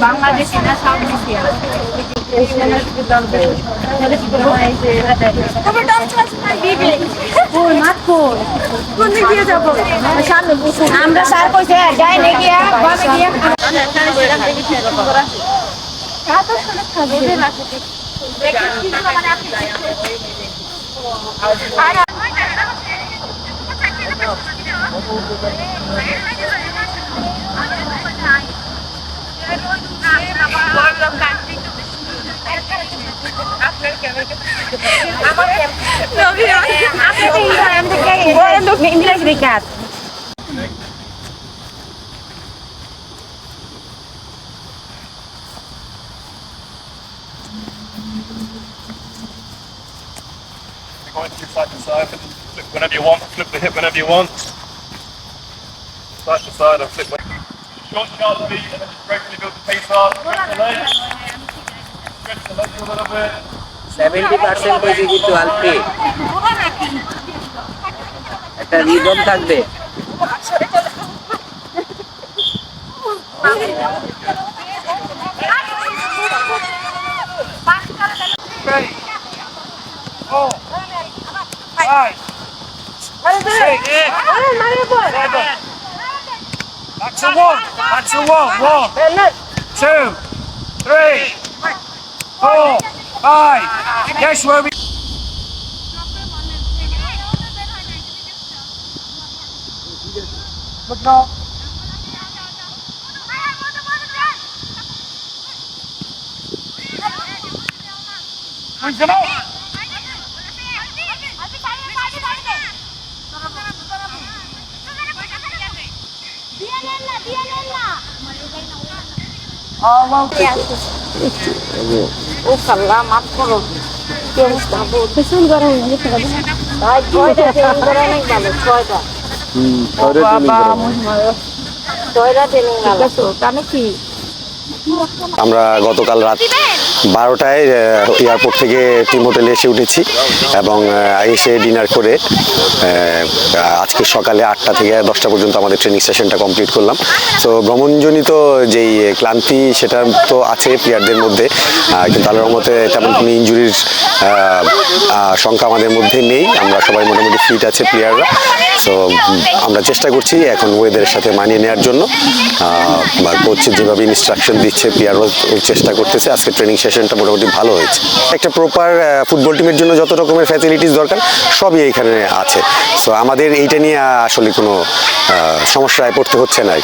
বাংলাদেশি না south Asian আমরা sir কইছে যাই নে গিয়া বামে গিয়া Inggris Rikat. Going to side to side, flip whenever you want, flip the hip whenever you want. Side to side and flip. Short, sharp feet, and then just gradually build the pace up. Seventy percent হয়েছে কিন্তু একটা rhythm থাকবে. Back to one. Back to one. One, two, three, four, five. Yes, where we. Look now. Where's the out? Oh, well. ও কাল্লা মাফ করো। কি অবস্থা? পেছন করে ভাই ছয়টা ট্রেনিং করে অনেক ভালো ছয়টা। বাবা ছয়টা ট্রেনিং কানে কি? আমরা গতকাল রাত বারোটায় এয়ারপোর্ট থেকে টিম হোটেলে এসে উঠেছি এবং এসে ডিনার করে আজকে সকালে আটটা থেকে দশটা পর্যন্ত আমাদের ট্রেনিং সেশনটা কমপ্লিট করলাম। তো ভ্রমণজনিত যেই ক্লান্তি সেটা তো আছে প্লেয়ারদের মধ্যে কিন্তু আল্লাহর মতে তেমন কোনো ইঞ্জুরির সংখ্যা আমাদের মধ্যে নেই। আমরা সবাই মোটামুটি ফিট আছে প্লেয়াররা তো আমরা চেষ্টা করছি এখন ওয়েদারের সাথে মানিয়ে নেওয়ার জন্য। কোচ যেভাবে ইনস্ট্রাকশন দিচ্ছে প্লেয়ারও চেষ্টা করতেছে। আজকে ট্রেনিং সেশনটা মোটামুটি ভালো হয়েছে। একটা প্রপার ফুটবল টিমের জন্য যত রকমের ফ্যাসিলিটিস দরকার, সবই এখানে আছে। সো আমাদের এইটা নিয়ে আসলে কোনো সমস্যায় পড়তে হচ্ছে না।